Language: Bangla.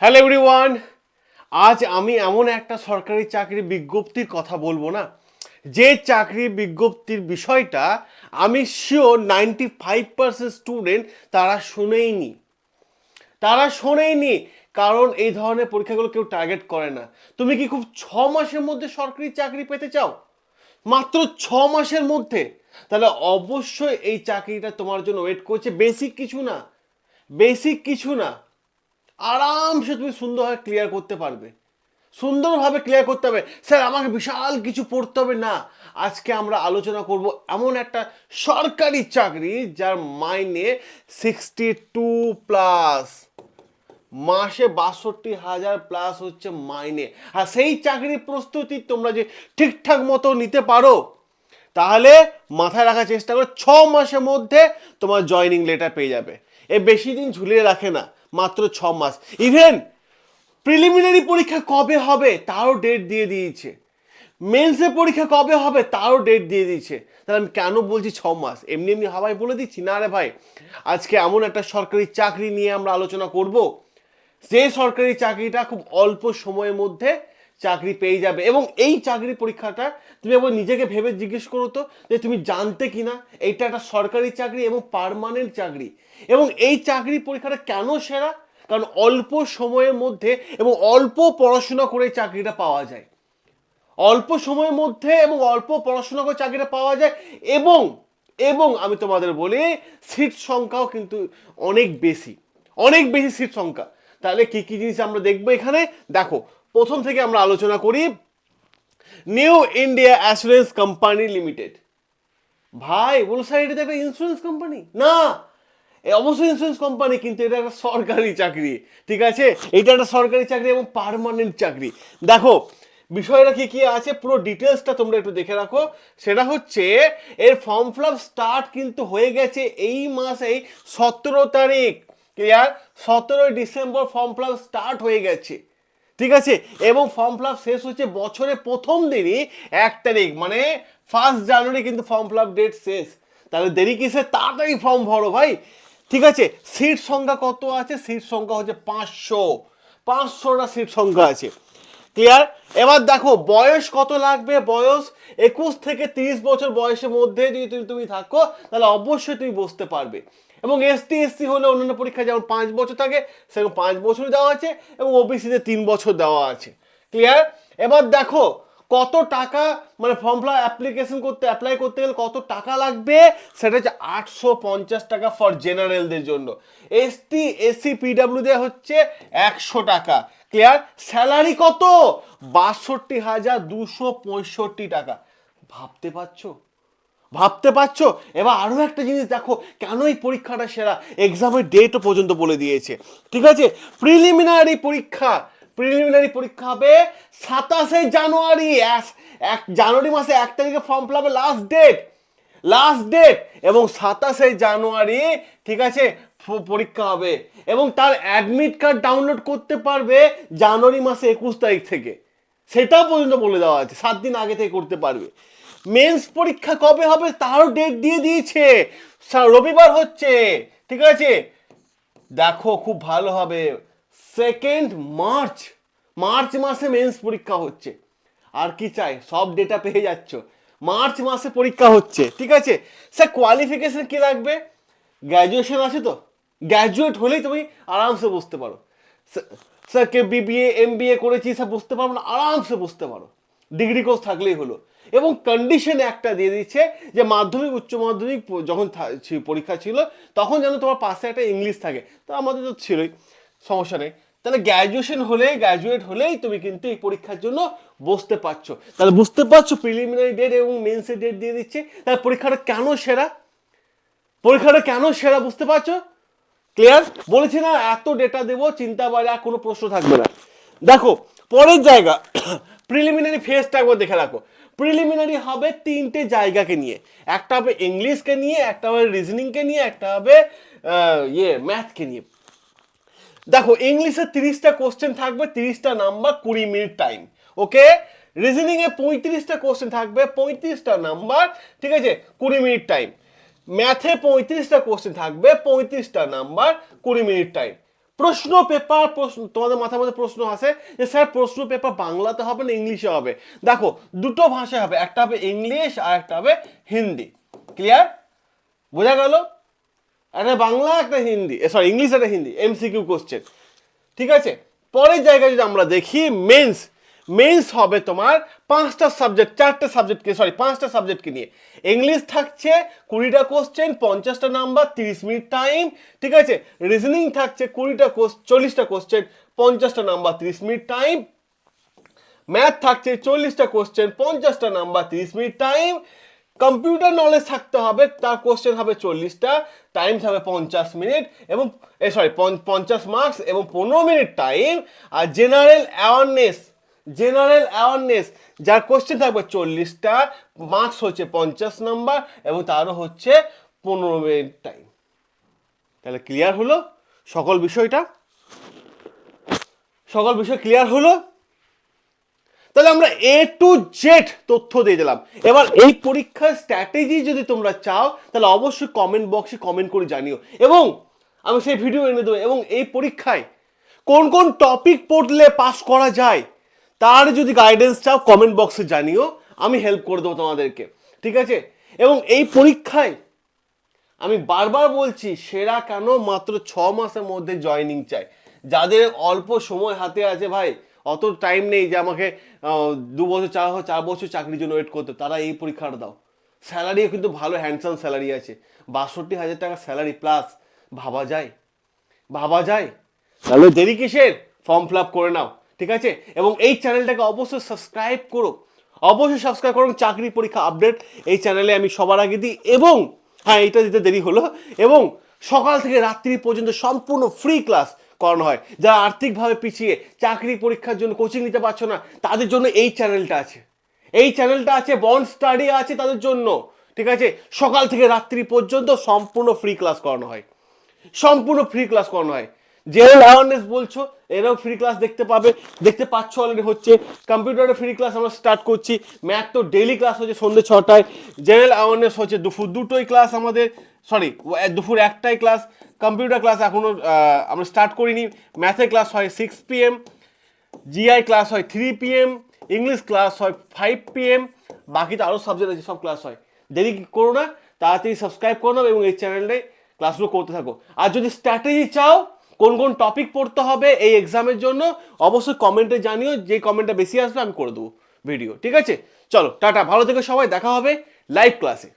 হ্যালো এভরিওয়ান আজ আমি এমন একটা সরকারি চাকরি বিজ্ঞপ্তির কথা বলব না। যে চাকরি বিজ্ঞপ্তির বিষয়টা আমি sure ninety five percent student তারা শুনেইনি। তারা শোনেইনি কারণ এই ধরনের পরীক্ষাগুলো কেউ টার্গেট করে না। তুমি কি খুব ছ মাসের মধ্যে সরকারি চাকরি পেতে চাও? মাত্র ছ মাসের মধ্যে? তাহলে অবশ্যই এই চাকরিটা তোমার জন্য ওয়েট করছে। বেসিক কিছু না। বেসিক কিছু না। আরামসে তুমি সুন্দরভাবে ক্লিয়ার করতে পারবে। সুন্দরভাবে ক্লিয়ার করতে হবে। স্যার, আমাকে বিশাল কিছু পড়তে হবে না। আজকে আমরা আলোচনা করব এমন একটা সরকারি চাকরি যার মাইনে সিক্সটি টু প্লাস মাসে বাষট্টি হাজার প্লাস হচ্ছে মাইনে। আর সেই চাকরির প্রস্তুতি তোমরা যে ঠিকঠাক মতো নিতে পারো, তাহলে মাথায় রাখার চেষ্টা করো, ছ মাসের মধ্যে তোমার জয়নিং লেটার পেয়ে যাবে। এ বেশি দিন ঝুলিয়ে রাখে না। মাত্র ছ মাস। ইভেন প্রিলিমিনারি পরীক্ষা কবে হবে তারও ডেট দিয়ে দিয়েছে। মেন্সের পরীক্ষা কবে হবে তারও ডেট দিয়ে দিয়েছে। তাহলে আমি কেন বলছি ছ মাস? এমনি এমনি হাওয়ায় বলে দিচ্ছি, না রে ভাই। আজকে এমন একটা সরকারি চাকরি নিয়ে আমরা আলোচনা করব, যে সরকারি চাকরিটা খুব অল্প সময়ের মধ্যে চাকরি পেয়ে যাবে। এবং এই চাকরি পরীক্ষাটা তুমি একবার নিজেকে ভেবে জিজ্ঞেস করো তো, যে তুমি জানতে কি না এইটা একটা সরকারি চাকরি এবং পার্মানেন্ট চাকরি। এবং এই চাকরি পরীক্ষাটা কেন সেরা? কারণ অল্প সময়ের মধ্যে এবং অল্প পড়াশোনা করে চাকরিটা পাওয়া যায়। অল্প সময়ের মধ্যে এবং অল্প পড়াশোনা করে চাকরিটা পাওয়া যায় এবং এবং আমি তোমাদের বলি সিট সংখ্যাও কিন্তু অনেক বেশি। অনেক বেশি সিট সংখ্যা। তাহলে কি কি জিনিস আমরা দেখব এখানে? দেখো প্রথম থেকে আমরা আলোচনা করি New India Assurance company limited. ভাই, বলো স্যার, এটা একটা ইন্স্যুরেন্স কোম্পানি না অবশ্যই ইন্স্যুরেন্স কোম্পানি কিন্তু এটা একটা সরকারি চাকরি, ঠিক আছে? এটা একটা সরকারি চাকরি এবং পার্মানেন্ট চাকরি। দেখো, বিষয়টা কি কি আছে, পুরো ডিটেলসটা তোমরা একটু দেখে রাখো। সেটা হচ্ছে, এর ফর্ম ফিল স্টার্ট কিন্তু হয়ে গেছে এই মাসেই সতেরো তারিখ ক্লিয়ার সতেরোই ডিসেম্বর ফর্ম ফিল স্টার্ট হয়ে গেছে। ঠিক আছে? এবং ফর্ম ফিল শেষ হচ্ছে বছরের প্রথম দিনই এক তারিখ মানে ফার্স্ট জানুয়ারি কিন্তু ফর্ম ফিল ডেট শেষ। তাহলে দেরি কিসে? তাড়াতাড়ি ফর্ম ভরো ভাই। ঠিক আছে? সিট সংখ্যা কত আছে? সিট সংখ্যা হচ্ছে পাঁচশো। পাঁচশোটা সিট সংখ্যা আছে। ক্লিয়ার এবার দেখো, বয়স কত লাগবে? বয়স একুশ থেকে তিরিশ বছর বয়সের মধ্যে যদি তুমি তুমি থাকো, তাহলে অবশ্যই তুমি বসতে পারবে। এবং এসটি এসসি হলে অন্যান্য পরীক্ষা যেমন পাঁচ বছর থাকে, সেরকম পাঁচ বছর দেওয়া আছে এবং ওবিসিতে তিন বছর দেওয়া আছে। ক্লিয়ার এবার দেখো, কত টাকা মানে ফর্ম ফিল অ্যাপ্লিকেশন করতে অ্যাপ্লাই করতে গেলে কত টাকা লাগবে? সেটা হচ্ছে আটশো পঞ্চাশ টাকা ফর জেনারেলদের জন্য। এসটি এসসি পিডাব্লিউ দেওয়া হচ্ছে একশো টাকা। ক্লিয়ার স্যালারি কত? বাষট্টি হাজার দুশো পঁয়ষট্টি টাকা। ভাবতে পারছ? ভাবতে পারছ? এবার আরও একটা জিনিস দেখো, কেন এই পরীক্ষাটা সেরা? এক্সামের ডেটও পর্যন্ত বলে দিয়েছে। ঠিক আছে? প্রিলিমিনারি পরীক্ষা। প্রিলিমিনারি পরীক্ষা হবে সাতাশে জানুয়ারি। এক- জানুয়ারি মাসে এক তারিখে ফর্ম ফিল হবে লাস্ট ডেট লাস্ট ডেট এবং সাতাশে জানুয়ারি, ঠিক আছে পরীক্ষা হবে। এবং তার অ্যাডমিট কার্ড ডাউনলোড করতে পারবে জানুয়ারি মাসে একুশ তারিখ থেকে। সেটাও পর্যন্ত বলে দেওয়া আছে। সাত দিন আগে থেকে করতে পারবে। মেন্স পরীক্ষা কবে হবে তারও ডেট দিয়ে দিয়েছে। রবিবার হচ্ছে, ঠিক আছে? দেখো, খুব ভালো হবে। সেকেন্ড মার্চ মার্চ মাসে মেন্স পরীক্ষা হচ্ছে। আর কি চাই? সব ডেটা পেয়ে যাচ্ছ। মার্চ মাসে পরীক্ষা হচ্ছে, ঠিক আছে? স্যার কোয়ালিফিকেশন কি লাগবে? গ্র্যাজুয়েশন আছে তো? গ্র্যাজুয়েট হলেই তুমি আরামসে বসতে পারো। স্যার- স্যার কে বিবিএ এম বি এ করেছি, স্যার বুঝতে পারব না, আরামসে বুঝতে পারো। ডিগ্রি কোর্স থাকলেই হলো। এবং কন্ডিশন একটা দিয়ে দিচ্ছে যে মাধ্যমিক, উচ্চ মাধ্যমিক যখন পরীক্ষা ছিল, তখন যেন তোমার পাশে একটা ইংলিশ থাকে। তো আমাদের তো ছিলই, সমস্যা নেই। তাহলে গ্র্যাজুয়েশন হলে গ্র্যাজুয়েট হলেই তুমি কিন্তু এই পরীক্ষার জন্য বসতে পারছ। তাহলে বুঝতে পারছ প্রিলিমিনারি ডেট এবং মেন্সের ডেট দিয়ে দিচ্ছে। তাহলে পরীক্ষাটা কেন সেরা? পরীক্ষাটা কেন সেরা বুঝতে পারছ? ক্লিয়ার বলেছি না, এত ডেটা দেবো, চিন্তা বাইরে আর কোনো প্রশ্ন থাকবে না। দেখো, পরের জায়গা প্রিলিমিনারি ফেসটা একবার দেখে রাখো। প্রিলিমিনারি হবে তিনটে জায়গাকে নিয়ে। একটা হবে ইংলিশকে নিয়ে, একটা হবে রিজনিংকে নিয়ে, একটা হবে ইয়ে ম্যাথকে নিয়ে। দেখো, ইংলিশে তিরিশটা কোশ্চেন থাকবে, তিরিশটা নাম্বার, কুড়ি মিনিট টাইম। ওকে? রিজনিং এ পঁয়ত্রিশটা কোশ্চেন থাকবে, পঁয়ত্রিশটা নাম্বার, ঠিক আছে, কুড়ি মিনিট টাইম। ম্যাথে পঁয়ত্রিশটা কোশ্চেন থাকবে, পঁয়ত্রিশটা নাম্বার, কুড়ি মিনিট টাইম। প্রশ্ন পেপার প্রশ্ন, তোমাদের মাথার মধ্যে প্রশ্ন আসে যে, স্যার, প্রশ্ন পেপার বাংলাতে হবে না ইংলিশে হবে? দেখো, দুটো ভাষায় হবে, একটা হবে ইংলিশ আর একটা হবে হিন্দি। ক্লিয়ার বোঝা গেল? একটা বাংলা, একটা হিন্দি। সরি ইংলিশ, একটা হিন্দি। এমসি কিউ কোশ্চেন ঠিক আছে? পরের জায়গায় যদি আমরা দেখি মেন্স মেন্স হবে তোমার পাঁচটা সাবজেক্ট চারটে সাবজেক্টকে সরি পাঁচটা সাবজেক্টকে নিয়ে। ইংলিশ থাকছে কুড়িটা কোশ্চেন পঞ্চাশটা নাম্বার তিরিশ মিনিট টাইম ঠিক আছে? রিজনিং থাকছে কুড়িটা চল্লিশটা কোশ্চেন পঞ্চাশটা নাম্বার তিরিশ মিনিট টাইম ম্যাথ থাকছে চল্লিশটা কোশ্চেন পঞ্চাশটা নাম্বার তিরিশ মিনিট টাইম কম্পিউটার নলেজ থাকতে হবে, তার কোশ্চেন হবে চল্লিশটা টাইমস হবে পঞ্চাশ মিনিট এবং সরি পঞ্চাশ মার্কস এবং পনেরো মিনিট টাইম আর জেনারেল অ্যাওয়ারনেস জেনারেল অ্যাওয়ারনেস, যার কোশ্চেন থাকবে চল্লিশটা মার্কস হচ্ছে পঞ্চাশ নাম্বার এবং তারও হচ্ছে পনেরো মিনিট টাইম তাহলে ক্লিয়ার হলো? সকল বিষয়টা? সকল বিষয় ক্লিয়ার হলো? তাহলে আমরা এ টু জেড তথ্য দিয়ে দিলাম। এবার এই পরীক্ষার স্ট্র্যাটেজি যদি তোমরা চাও, তাহলে অবশ্যই কমেন্ট বক্সে কমেন্ট করে জানিও। এবং আমি সেই ভিডিও এনে দেবো। এবং এই পরীক্ষায় কোন কোন টপিক পড়লে পাস করা যায়? তার যদি গাইডেন্স চাও কমেন্ট বক্সে জানিও, আমি হেল্প করে দেবো তোমাদেরকে, ঠিক আছে? এবং এই পরীক্ষায় আমি বারবার বলছি, সেরা কেন মাত্র ছ মাসের মধ্যে জয়নিং চাই? যাদের অল্প সময় হাতে আছে, ভাই, অত টাইম নেই যে আমাকে দু বছর, চার চার বছর চাকরির জন্য ওয়েট করতে, তারা এই পরীক্ষাটা দাও। স্যালারিও কিন্তু ভালো হ্যান্ডসাম স্যালারি আছে। বাষট্টি হাজার টাকা স্যালারি প্লাস ভাবা যায়? ভাবা যায়? তাহলে দেরি কিসের? ফর্ম ফিল আপ করে নাও। ঠিক আছে? এবং এই চ্যানেলটাকে অবশ্যই সাবস্ক্রাইব করো। অবশ্যই সাবস্ক্রাইব করুন চাকরি পরীক্ষা আপডেট এই চ্যানেলে আমি সবার আগে দিই এবং হ্যাঁ এটা দিতে দেরি হলো। এবং সকাল থেকে রাত্রি পর্যন্ত সম্পূর্ণ ফ্রি ক্লাস করানো হয়। যারা আর্থিকভাবে পিছিয়ে, চাকরি পরীক্ষার জন্য কোচিং নিতে পারছ না, তাদের জন্য এই চ্যানেলটা আছে। এই চ্যানেলটা আছে বন্ড স্টাডি আছে তাদের জন্য। ঠিক আছে? সকাল থেকে রাত্রি পর্যন্ত সম্পূর্ণ ফ্রি ক্লাস করানো হয়। সম্পূর্ণ ফ্রি ক্লাস করানো হয়। জেনারেল অ্যাওয়ারনেস বলছো, এরাও ফ্রি ক্লাস দেখতে পাবে। দেখতে পাচ্ছ অলরেডি হচ্ছে। কম্পিউটারে ফ্রি ক্লাস আমরা স্টার্ট করছি। ম্যাথ তো ডেইলি ক্লাস হচ্ছে সন্ধ্যে ছটায়। জেনারেল অ্যাওয়ারনেস হচ্ছে দুপুর দুটোই ক্লাস আমাদের। সরি দুপুর একটাই ক্লাস কম্পিউটার ক্লাস এখনও আমরা স্টার্ট করিনি। ম্যাথের ক্লাস হয় সিক্স পিএম জিআই ক্লাস হয় থ্রি পিএম ইংলিশ ক্লাস হয় ফাইভ পিএম বাকি তো আরও সাবজেক্ট আছে, সব ক্লাস হয়। দেরি করো না, তাড়াতাড়ি সাবস্ক্রাইব করো এবং এই চ্যানেলটায় ক্লাসগুলো করতে থাকো। আর যদি স্ট্র্যাটেজি চাও কোন কোন টপিক পড়তে হবে এই এক্সামের জন্য, অবশ্যই কমেন্টে জানিও, যে কমেন্টটা বেশি আসবে আমি করে দেবো ভিডিও ঠিক আছে? চলো, টাটা, ভালো থেকে সবাই, দেখা হবে লাইভ ক্লাসে